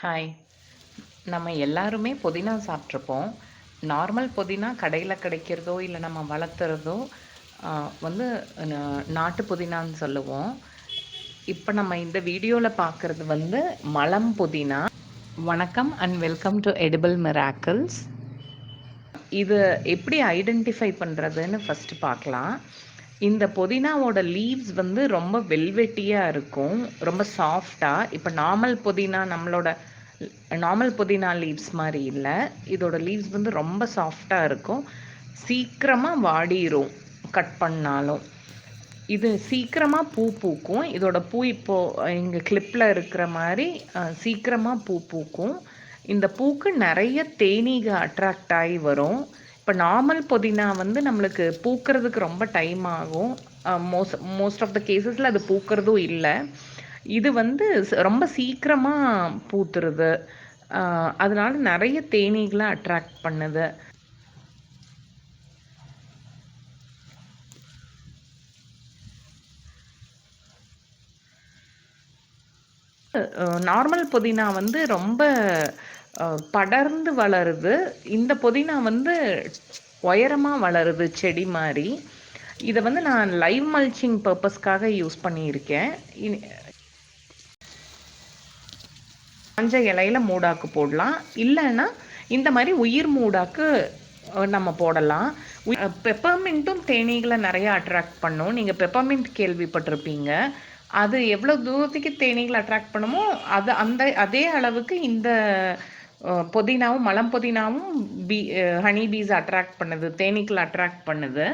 Hi நம்ம எல்லாருமே புதினா சாப்பிட்ருப்போம். நார்மல் புதினா கடையில் கிடைக்கிறதோ இல்லை நம்ம வளர்த்துறதோ வந்து நாட்டு புதினான்னு சொல்லுவோம். இப்போ நம்ம இந்த வீடியோவில் பார்க்குறது வந்து மலம் புதினா. வணக்கம் and welcome to edible miracles இது எப்படி ஐடென்டிஃபை பண்ணுறதுன்னு ஃபஸ்ட்டு பார்க்கலாம். இந்த புதினாவோட லீவ்ஸ் வந்து ரொம்ப வெல்வெட்டியாக இருக்கும். ரொம்ப சாஃப்டாக இப்போ நார்மல் புதினா நம்மளோட நார்மல் புதினா லீவ்ஸ் மாதிரி இல்லை. இதோட லீவ்ஸ் வந்து ரொம்ப சாஃப்டாக இருக்கும். சீக்கிரமாக வாடிரும் கட் பண்ணாலும். இது சீக்கிரமாக பூ பூக்கும். இதோட பூ இப்போது எங்கள் கிளிப்பில் இருக்கிற மாதிரி சீக்கிரமாக பூ பூக்கும். இந்த பூக்கு நிறைய தேனீக அட்ராக்ட் ஆகி வரும். இப்போ நார்மல் புதினா வந்து நம்மளுக்கு பூக்கிறதுக்கு ரொம்ப டைம் ஆகும். மோஸ்ட் மோஸ்ட் ஆஃப் த கேசஸில் அது பூக்கிறதும் இல்லை. இது வந்து ரொம்ப சீக்கிரமாக பூத்துருது. அதனால நிறைய தேனீகளை அட்ராக்ட் பண்ணுது. நார்மல் புதினா வந்து ரொம்ப படர்ந்து வளருது. இந்த புதினா வந்து உயரமாக வளருது செடி மாதிரி இதை வந்து நான் லைவ் மல்ச்சிங் பர்பஸ்க்காக யூஸ் பண்ணியிருக்கேன். இனி- காஞ்ச இலையில மூடாக்கு போடலாம். இல்லைன்னா இந்த மாதிரி உயிர் மூடாக்கு நம்ம போடலாம். பெப்பர்மின்ட்டும் தேனீகளை நிறைய அட்ராக்ட் பண்ணும். நீங்கள் பெப்பர்மின்ட் கேள்விப்பட்டிருப்பீங்க. அது எவ்வளோ தூரத்துக்கு தேனீகளை அட்ராக்ட் பண்ணுமோ அது அந்த அதே அளவுக்கு இந்த புதினாவும் மலம் புதினாவும் பீ ஹனி பீஸ் அட்ராக்ட் பண்ணுது தேனீக்கள் அட்ராக்ட் பண்ணுது.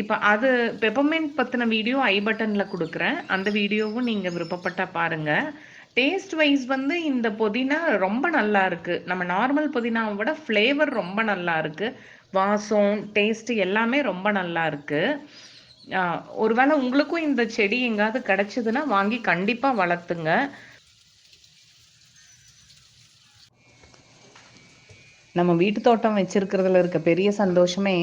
இப்போ அது பெப்பர்மெண்ட் பற்றின வீடியோ ஐ பட்டனில் கொடுக்குறேன். அந்த வீடியோவும் நீங்கள் விருப்பப்பட்டால் பாருங்கள் டேஸ்ட் வைஸ் வந்து இந்த புதினா ரொம்ப நல்லா இருக்குது நம்ம நார்மல் புதினாவை விட ஃப்ளேவர் ரொம்ப நல்லா இருக்குது வாசம் டேஸ்ட்டு எல்லாமே ரொம்ப நல்லா இருக்குது ஒருவேளை உங்களுக்கும் இந்த செடி எங்காவது கிடச்சிதுன்னா வாங்கி கண்டிப்பாக வளர்த்துங்க. நம்ம வீட்டு தோட்டம் வச்சிருக்கிறதுல இருக்க பெரிய சந்தோஷமே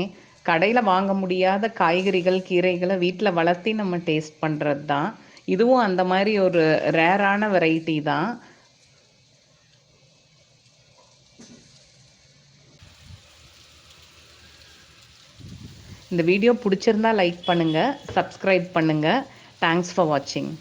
கடையில் வாங்க முடியாத காய்கறிகள் கீரைகளை வீட்டில் வளர்த்தி நம்ம டேஸ்ட் பண்ணுறது தான் இதுவும் அந்த மாதிரி ஒரு ரேரான வெரைட்டி தான். இந்த வீடியோ பிடிச்சிருந்தா லைக் பண்ணுங்கள் சப்ஸ்கிரைப் பண்ணுங்கள் தேங்க்ஸ் ஃபார் வாட்சிங்